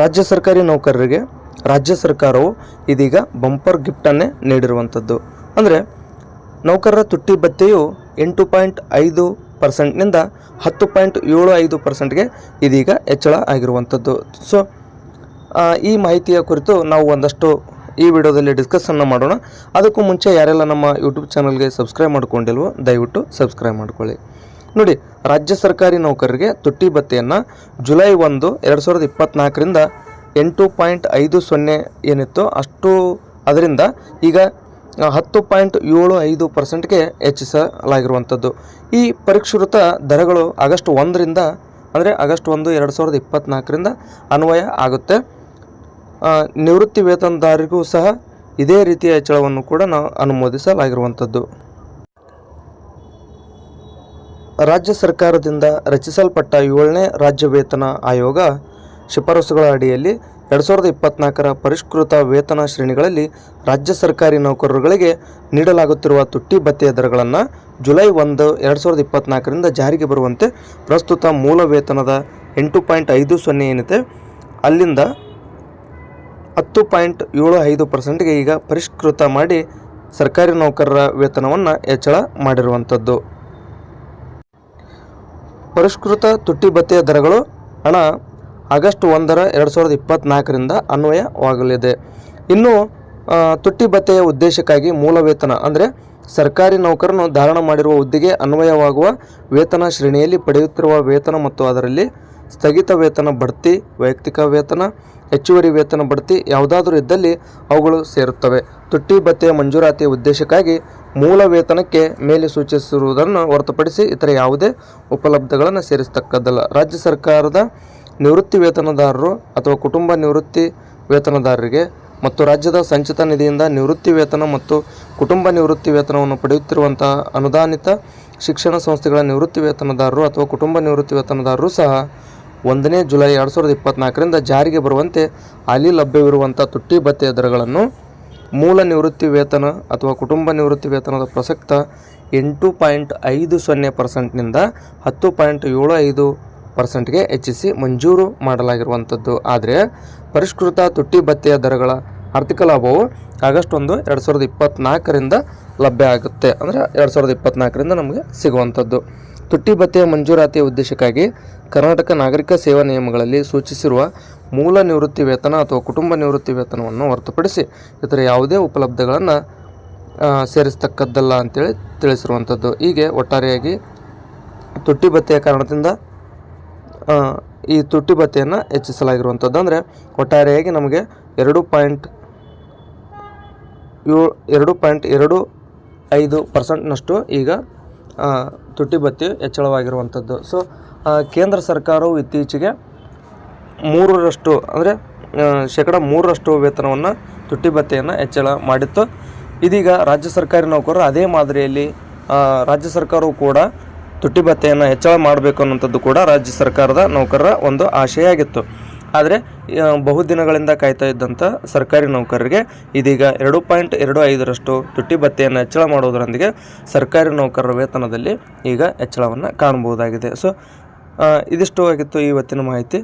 ರಾಜ್ಯ ಸರ್ಕಾರಿ ನೌಕರರಿಗೆ ರಾಜ್ಯ ಸರ್ಕಾರವು ಇದೀಗ ಬಂಪರ್ ಗಿಫ್ಟನ್ನೇ ನೀಡಿರುವಂಥದ್ದು. ಅಂದರೆ ನೌಕರರ ತುಟ್ಟಿ ಭತ್ತೆಯು ಎಂಟು ಪಾಯಿಂಟ್ ಐದು ಪರ್ಸೆಂಟ್ನಿಂದ ಹತ್ತು ಪಾಯಿಂಟ್ ಏಳು ಐದು ಪರ್ಸೆಂಟ್ಗೆ ಇದೀಗ ಹೆಚ್ಚಳ ಆಗಿರುವಂಥದ್ದು. ಸೊ ಈ ಮಾಹಿತಿಯ ಕುರಿತು ನಾವು ಒಂದಷ್ಟು ಈ ವಿಡಿಯೋದಲ್ಲಿ ಡಿಸ್ಕಸನ್ನು ಮಾಡೋಣ. ಅದಕ್ಕೂ ಮುಂಚೆ ಯಾರೆಲ್ಲ ನಮ್ಮ ಯೂಟ್ಯೂಬ್ ಚಾನಲ್ಗೆ ಸಬ್ಸ್ಕ್ರೈಬ್ ಮಾಡ್ಕೊಂಡಿಲ್ವೋ ದಯವಿಟ್ಟು ಸಬ್ಸ್ಕ್ರೈಬ್ ಮಾಡ್ಕೊಳ್ಳಿ. ನೋಡಿ, ರಾಜ್ಯ ಸರ್ಕಾರಿ ನೌಕರರಿಗೆ ತುಟ್ಟಿ ಭತ್ಯೆಯನ್ನು ಜುಲೈ ಒಂದು, ಎರಡು ಸಾವಿರದ ಇಪ್ಪತ್ತ್ನಾಲ್ಕರಿಂದ ಎಂಟು ಪಾಯಿಂಟ್ ಐದು ಸೊನ್ನೆ ಏನಿತ್ತು, ಅಷ್ಟು ಅದರಿಂದ ಈಗ ಹತ್ತು ಪಾಯಿಂಟ್ ಏಳು ಐದು ಪರ್ಸೆಂಟ್ಗೆ ಹೆಚ್ಚಿಸಲಾಗಿರುವಂಥದ್ದು. ಈ ಪರಿಷ್ಕೃತ ದರಗಳು ಆಗಸ್ಟ್ ಒಂದರಿಂದ, ಅಂದರೆ ಆಗಸ್ಟ್ ಒಂದು, ಎರಡು ಸಾವಿರದ ಇಪ್ಪತ್ತ್ನಾಲ್ಕರಿಂದ ಅನ್ವಯ ಆಗುತ್ತೆ. ನಿವೃತ್ತಿ ವೇತನದಾರರಿಗೂ ಸಹ ಇದೇ ರೀತಿಯ ಹೆಚ್ಚಳವನ್ನು ಕೂಡ ನಾವು ಅನುಮೋದಿಸಲಾಗಿರುವಂಥದ್ದು. ರಾಜ್ಯ ಸರ್ಕಾರದಿಂದ ರಚಿಸಲ್ಪಟ್ಟ ಏಳನೇ ರಾಜ್ಯ ವೇತನ ಆಯೋಗ ಶಿಫಾರಸುಗಳ ಅಡಿಯಲ್ಲಿ ಎರಡು ಸಾವಿರದ ಇಪ್ಪತ್ನಾಲ್ಕರ ಪರಿಷ್ಕೃತ ವೇತನ ಶ್ರೇಣಿಗಳಲ್ಲಿ ರಾಜ್ಯ ಸರ್ಕಾರಿ ನೌಕರರುಗಳಿಗೆ ನೀಡಲಾಗುತ್ತಿರುವ ತುಟ್ಟಿ ಭತ್ಯೆ ದರಗಳನ್ನು ಜುಲೈ ಒಂದು, ಎರಡು ಸಾವಿರದ ಇಪ್ಪತ್ನಾಲ್ಕರಿಂದ ಜಾರಿಗೆ ಬರುವಂತೆ ಪ್ರಸ್ತುತ ಮೂಲ ವೇತನದ ಎಂಟು ಪಾಯಿಂಟ್ ಐದು ಸೊನ್ನೆ ಏನಿದೆ, ಅಲ್ಲಿಂದ ಹತ್ತು ಪಾಯಿಂಟ್ ಏಳು ಐದು ಪರ್ಸೆಂಟ್ಗೆ ಈಗ ಪರಿಷ್ಕೃತ ಮಾಡಿ ಸರ್ಕಾರಿ ನೌಕರರ ವೇತನವನ್ನು ಹೆಚ್ಚಳ ಮಾಡಿರುವಂಥದ್ದು. ಪರಿಷ್ಕೃತ ತುಟ್ಟಿ ಭತ್ಯೆಯ ದರಗಳು, ಹಣ, ಆಗಸ್ಟ್ ಒಂದರ ಎರಡು ಸಾವಿರದ ಇಪ್ಪತ್ತ್ನಾಲ್ಕರಿಂದ ಅನ್ವಯವಾಗಲಿದೆ. ಇನ್ನು ತುಟ್ಟಿ ಭತ್ಯೆಯ ಉದ್ದೇಶಕ್ಕಾಗಿ ಮೂಲ ವೇತನ, ಅಂದರೆ ಸರ್ಕಾರಿ ನೌಕರನು ಧಾರಣ ಮಾಡಿರುವ ಹುದ್ದೆಗೆ ಅನ್ವಯವಾಗುವ ವೇತನ ಶ್ರೇಣಿಯಲ್ಲಿ ಪಡೆಯುತ್ತಿರುವ ವೇತನ ಮತ್ತು ಅದರಲ್ಲಿ ಸ್ಥಗಿತ ವೇತನ ಬಡ್ತಿ ವೈಯಕ್ತಿಕ ವೇತನ, ಹೆಚ್ಚುವರಿ ವೇತನ ಬಡ್ತಿ ಯಾವುದಾದರೂ ಇದ್ದಲ್ಲಿ ಅವುಗಳು ಸೇರುತ್ತವೆ. ತುಟ್ಟಿ ಭತ್ತೆಯ ಮಂಜೂರಾತಿ ಉದ್ದೇಶಕ್ಕಾಗಿ ಮೂಲ ವೇತನಕ್ಕೆ ಮೇಲೆ ಸೂಚಿಸಿರುವುದನ್ನು ಹೊರತುಪಡಿಸಿ ಇತರ ಯಾವುದೇ ಉಪಲಬ್ಧಗಳನ್ನು ಸೇರಿಸತಕ್ಕದ್ದಲ್ಲ. ರಾಜ್ಯ ಸರ್ಕಾರದ ನಿವೃತ್ತಿ ವೇತನದಾರರು ಅಥವಾ ಕುಟುಂಬ ನಿವೃತ್ತಿ ವೇತನದಾರರಿಗೆ ಮತ್ತು ರಾಜ್ಯದ ಸಂಚಿತ ನಿಧಿಯಿಂದ ನಿವೃತ್ತಿ ವೇತನ ಮತ್ತು ಕುಟುಂಬ ನಿವೃತ್ತಿ ವೇತನವನ್ನು ಪಡೆಯುತ್ತಿರುವಂತಹ ಅನುದಾನಿತ ಶಿಕ್ಷಣ ಸಂಸ್ಥೆಗಳ ನಿವೃತ್ತಿ ವೇತನದಾರರು ಅಥವಾ ಕುಟುಂಬ ನಿವೃತ್ತಿ ವೇತನದಾರರು ಸಹ ಒಂದನೇ ಜುಲೈ ಎರಡು ಸಾವಿರದ ಇಪ್ಪತ್ತ್ನಾಲ್ಕರಿಂದ ಜಾರಿಗೆ ಬರುವಂತೆ ಅಲ್ಲಿ ಲಭ್ಯವಿರುವಂಥ ತುಟ್ಟಿ ಭತ್ತೆಯ ದರಗಳನ್ನು ಮೂಲ ನಿವೃತ್ತಿ ವೇತನ ಅಥವಾ ಕುಟುಂಬ ನಿವೃತ್ತಿ ವೇತನದ ಪ್ರಸಕ್ತ ಎಂಟು ಪಾಯಿಂಟ್ ಐದು ಸೊನ್ನೆ ಪರ್ಸೆಂಟ್ನಿಂದ ಹತ್ತು ಪಾಯಿಂಟ್ ಏಳು ಐದು ಪರ್ಸೆಂಟ್ಗೆ ಹೆಚ್ಚಿಸಿ ಮಂಜೂರು ಮಾಡಲಾಗಿರುವಂಥದ್ದು. ಆದರೆ ಪರಿಷ್ಕೃತ ತುಟ್ಟಿ ಭತ್ಯೆಯ ದರಗಳ ಆರ್ಥಿಕ ಲಾಭವು ಆಗಸ್ಟ್ ಒಂದು, ಎರಡು ಸಾವಿರದ ಇಪ್ಪತ್ತ್ನಾಲ್ಕರಿಂದ ಲಭ್ಯ ಆಗುತ್ತೆ. ಅಂದರೆ ಎರಡು ಸಾವಿರದ ಇಪ್ಪತ್ತ್ನಾಲ್ಕರಿಂದ ನಮಗೆ ಸಿಗುವಂಥದ್ದು. ತುಟ್ಟಿ ಭತ್ಯೆಯ ಮಂಜೂರಾತಿಯ ಉದ್ದೇಶಕ್ಕಾಗಿ ಕರ್ನಾಟಕ ನಾಗರಿಕ ಸೇವಾ ನಿಯಮಗಳಲ್ಲಿ ಸೂಚಿಸಿರುವ ಮೂಲ ನಿವೃತ್ತಿ ವೇತನ ಅಥವಾ ಕುಟುಂಬ ನಿವೃತ್ತಿ ವೇತನವನ್ನು ಹೊರತುಪಡಿಸಿ ಇತರ ಯಾವುದೇ ಉಪಲಬ್ಧಗಳನ್ನು ಸೇರಿಸ್ತಕ್ಕದ್ದಲ್ಲ ಅಂತೇಳಿ ತಿಳಿಸಿರುವಂಥದ್ದು. ಹೀಗೆ ಒಟ್ಟಾರೆಯಾಗಿ ತುಟ್ಟಿ ಭತ್ತೆಯ ಕಾರಣದಿಂದ ಈ ತುಟ್ಟಿ ಭತ್ತೆಯನ್ನು ಹೆಚ್ಚಿಸಲಾಗಿರುವಂಥದ್ದು. ಅಂದರೆ ಒಟ್ಟಾರೆಯಾಗಿ ನಮಗೆ ಎರಡು ಪಾಯಿಂಟ್ ಏಳು ಎರಡು ಪಾಯಿಂಟ್ ಎರಡು ಐದು ಪರ್ಸೆಂಟ್ನಷ್ಟು ಈಗ ಆ, ಬತ್ತಿ ಹೆಚ್ಚಳವಾಗಿರುವಂಥದ್ದು. ಸೊ ಕೇಂದ್ರ ಸರ್ಕಾರವು ಇತ್ತೀಚೆಗೆ ಮೂರರಷ್ಟು ಅಂದರೆ ಶೇಕಡ ಮೂರರಷ್ಟು ವೇತನವನ್ನು ತುಟ್ಟಿ ಭತ್ಯೆಯನ್ನು ಹೆಚ್ಚಳ ಮಾಡಿತ್ತು. ಇದೀಗ ರಾಜ್ಯ ಸರ್ಕಾರಿ ನೌಕರರು ಅದೇ ಮಾದರಿಯಲ್ಲಿ ರಾಜ್ಯ ಸರ್ಕಾರವು ಕೂಡ ತುಟ್ಟಿ ಭತ್ಯೆಯನ್ನು ಹೆಚ್ಚಳ ಮಾಡಬೇಕು ಅನ್ನುವಂಥದ್ದು ಕೂಡ ರಾಜ್ಯ ಸರ್ಕಾರದ ನೌಕರರ ಒಂದು ಆಶಯ ಆಗಿತ್ತು ಆದರೆ ಬಹುದಿನಗಳಿಂದ ಕಾಯ್ತಾ ಇದ್ದಂಥ ಸರ್ಕಾರಿ ನೌಕರರಿಗೆ ಇದೀಗ ಎರಡು ಪಾಯಿಂಟ್ ಎರಡು ಐದರಷ್ಟು ತುಟ್ಟಿ ಭತ್ಯೆಯನ್ನು ಹೆಚ್ಚಳ ಮಾಡೋದರೊಂದಿಗೆ ಸರ್ಕಾರಿ ನೌಕರರ ವೇತನದಲ್ಲಿ ಈಗ ಹೆಚ್ಚಳವನ್ನು ಕಾಣಬಹುದಾಗಿದೆ. ಸೊ ಇದಿಷ್ಟು ಆಗಿತ್ತು ಇವತ್ತಿನ ಮಾಹಿತಿ.